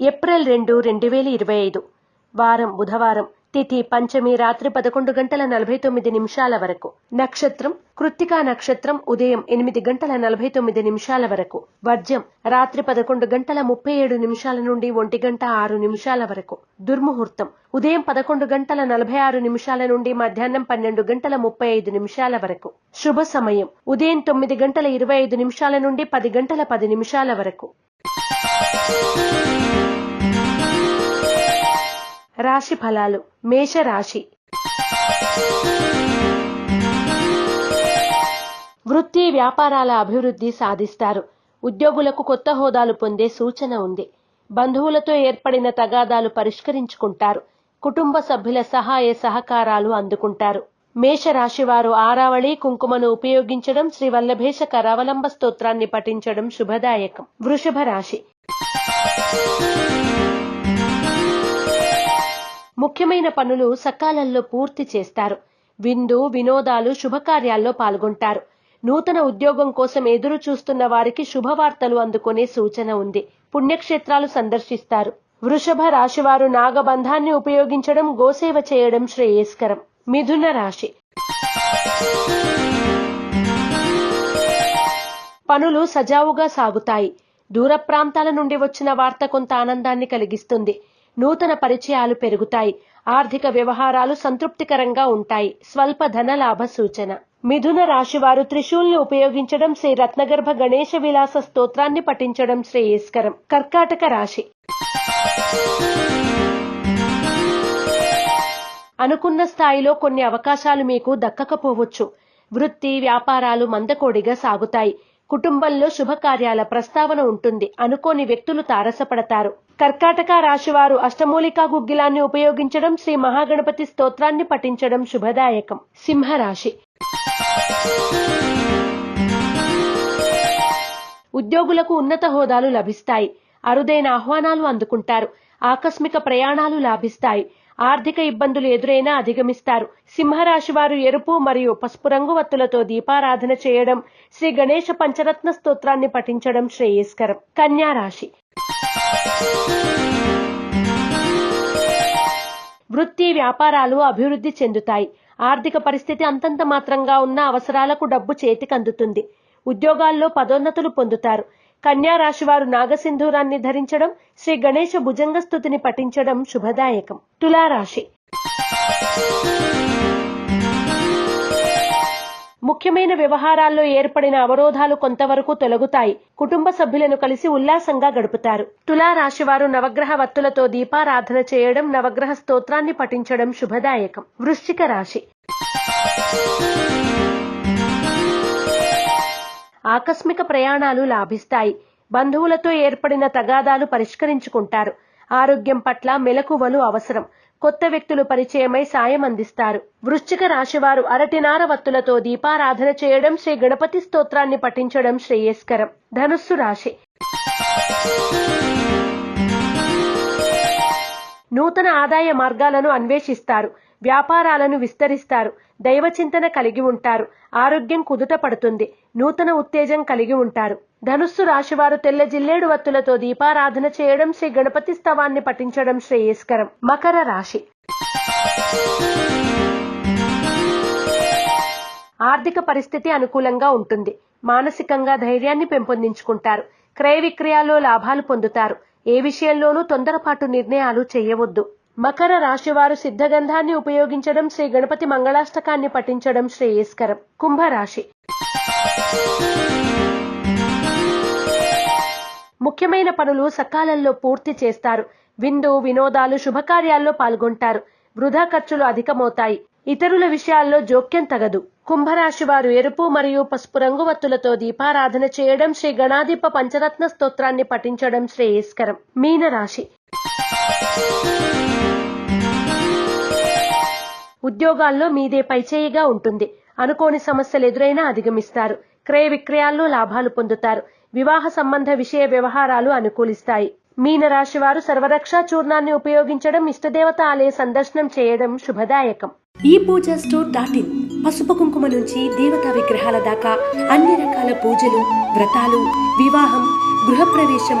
April రెండు రెండు వేల ఇరవై ఐదు. వారం బుధవారం తిథి పంచమి రాత్రి పదకొండు గంటల నలభై తొమ్మిది నిమిషాల వరకు. నక్షత్రం కృత్తికా నక్షత్రం ఉదయం ఎనిమిది గంటల నలభై తొమ్మిది నిమిషాల వరకు. వర్జ్యం రాత్రి పదకొండు గంటల ముప్పై ఏడు నిమిషాల నుండి ఒంటి గంట ఆరు నిమిషాల వరకు. దుర్ముహూర్తం ఉదయం పదకొండు గంటల నలభై ఆరు నిమిషాల నుండి మధ్యాహ్నం పన్నెండు గంటల ముప్పై ఐదు నిమిషాల వరకు. శుభ సమయం ఉదయం తొమ్మిది గంటల ఇరవై ఐదు నిమిషాల నుండి పది గంటల పది నిమిషాల వరకు. రాశి ఫలాలు. మేషరాశి. వృత్తి వ్యాపారాల అభివృద్ధి సాధిస్తారు. ఉద్యోగులకు కొత్త హోదాలు పొందే సూచన ఉంది. బంధువులతో ఏర్పడిన తగాదాలు పరిష్కరించుకుంటారు. కుటుంబ సభ్యుల సహాయ సహకారాలు అందుకుంటారు. మేషరాశి వారు ఆరావళి కుంకుమను ఉపయోగించడం శ్రీ వల్లభేష కరావలంబ స్తోత్రాన్ని పఠించడం శుభదాయకం. వృషభ రాశి ముఖ్యమైన పనులు సకాలంలో పూర్తి చేస్తారు. విందు వినోదాలు శుభకార్యాల్లో పాల్గొంటారు. నూతన ఉద్యోగం కోసం ఎదురు చూస్తున్న వారికి శుభవార్తలు అందుకునే సూచన ఉంది. పుణ్యక్షేత్రాలు సందర్శిస్తారు. వృషభ రాశివారు నాగబంధాన్ని ఉపయోగించడం గోసేవ చేయడం శ్రేయస్కరం. మిథున రాశి. పనులు సజావుగా సాగుతాయి. దూర ప్రాంతాల నుండి వచ్చిన వార్త కొంత ఆనందాన్ని కలిగిస్తుంది. నూతన పరిచయాలు పెరుగుతాయి. ఆర్థిక వ్యవహారాలు సంతృప్తికరంగా ఉంటాయి. స్వల్ప ధన లాభ సూచన. మిథున రాశి వారు త్రిశూల్ని ఉపయోగించడం శ్రీ రత్నగర్భ గణేశ విలాస స్తోత్రాన్ని పఠించడం శ్రేయస్కరం. కర్కాటక రాశి. అనుకున్న స్థాయిలో కొన్ని అవకాశాలు మీకు దక్కకపోవచ్చు. వృత్తి వ్యాపారాలు మందకోడిగా సాగుతాయి. కుటుంబంలో శుభకార్యాల ప్రస్తావన ఉంటుంది అనుకోని వ్యక్తులు తారసపడతారు. కర్కాటక రాశివారు అష్టమూలికా గుగ్గిలాన్ని ఉపయోగించడం శ్రీ మహాగణపతి స్తోత్రాన్ని పఠించడం శుభదాయకం. సింహరాశి. ఉద్యోగులకు ఉన్నత హోదాలు లభిస్తాయి. అరుదైన ఆహ్వానాలు అందుకుంటారు. ఆకస్మిక ప్రయాణాలు లాభిస్తాయి. ఆర్థిక ఇబ్బందులు ఎదురైనా అధిగమిస్తారు. సింహరాశి వారు ఎరుపు మరియు పసుపు రంగు వత్తులతో దీపారాధన చేయడం శ్రీ గణేష పంచరత్న స్తోత్రాన్ని పఠించడం శ్రేయస్కరం. కన్యా రాశి. వృత్తి వ్యాపారాలు అభివృద్ధి చెందుతాయి. ఆర్థిక పరిస్థితి అంతంత మాత్రంగా ఉన్న అవసరాలకు డబ్బు చేతికందుతుంది. ఉద్యోగాల్లో పదోన్నతులు పొందుతారు. కన్యా రాశివారు నాగసింధూరాన్ని ధరించడం శ్రీ గణేశ భుజంగ స్థుతిని పఠించడం శుభదాయకం. తులారాశి. ముఖ్యమైన వ్యవహారాల్లో ఏర్పడిన అవరోధాలు కొంతవరకు తొలగుతాయి. కుటుంబ సభ్యులను కలిసి ఉల్లాసంగా గడుపుతారు. తులా రాశివారు నవగ్రహ వత్తులతో దీపారాధన చేయడం నవగ్రహ స్తోత్రాన్ని పఠించడం శుభదాయకం. వృశ్చిక రాశి. ఆకస్మిక ప్రయాణాలు లాభిస్తాయి. బంధువులతో ఏర్పడిన తగాదాలు పరిష్కరించుకుంటారు. ఆరోగ్యం పట్ల మెలకువలు అవసరం. కొత్త వ్యక్తులు పరిచయమై సాయం అందిస్తారు. వృశ్చిక రాశివారు అరటినార వత్తులతో దీపారాధన చేయడం శ్రీ గణపతి స్తోత్రాన్ని పఠించడం శ్రేయస్కరం. ధనుస్సు రాశి. నూతన ఆదాయ మార్గాలను అన్వేషిస్తారు. వ్యాపారాలను విస్తరిస్తారు. దైవ చింతన కలిగి ఉంటారు. ఆరోగ్యం కుదుట పడుతుంది. నూతన ఉత్తేజం కలిగి ఉంటారు. ధనుస్సు రాశివారు తెల్ల జిల్లేడు వత్తులతో దీపారాధన చేయడం శ్రీ గణపతి స్తవాన్ని పఠించడం శ్రేయస్కరం. మకర రాశి. ఆర్థిక పరిస్థితి అనుకూలంగా ఉంటుంది. మానసికంగా ధైర్యాన్ని పెంపొందించుకుంటారు. క్రయ విక్రయాల్లో లాభాలు పొందుతారు. ఏ విషయంలోనూ తొందరపాటు నిర్ణయాలు చేయవద్దు. మకర రాశివారు సిద్ధగంధాన్ని ఉపయోగించడం శ్రీ గణపతి మంగళాష్టకాన్ని పఠించడం శ్రేయస్కరం. కుంభరాశి. ముఖ్యమైన పనులు సకాలంలో పూర్తి చేస్తారు. విందు వినోదాలు శుభకార్యాల్లో పాల్గొంటారు. వృధా ఖర్చులు అధికమవుతాయి. ఇతరుల విషయాల్లో జోక్యం తగదు. కుంభరాశి వారు ఎరుపు మరియు పసుపు రంగు వత్తులతో దీపారాధన చేయడం శ్రీ గణాధిప పంచరత్న స్తోత్రాన్ని పఠించడం శ్రేయస్కరం. మీనరాశి. ఉద్యోగాల్లో మీదే పైచేయిగా ఉంటుంది. అనుకోని సమస్యలు ఎదురైనా అధిగమిస్తారు. క్రయ విక్రయాల్లో లాభాలు పొందుతారు. వివాహ సంబంధ విషయ వ్యవహారాలు అనుకూలిస్తాయి. మీనరాశి వారు సర్వరక్షా చూర్ణాన్ని ఉపయోగించడం ఇష్టదేవత ఆలయ సందర్శనం చేయడం శుభదాయకం. ఈ పూజ స్టోర్ డాట్ ఇన్ పసుపు కుంకుమ నుంచి దేవతా విగ్రహాల దాకా అన్ని రకాల పూజలు వ్రతాలు వివాహం గృహప్రవేశం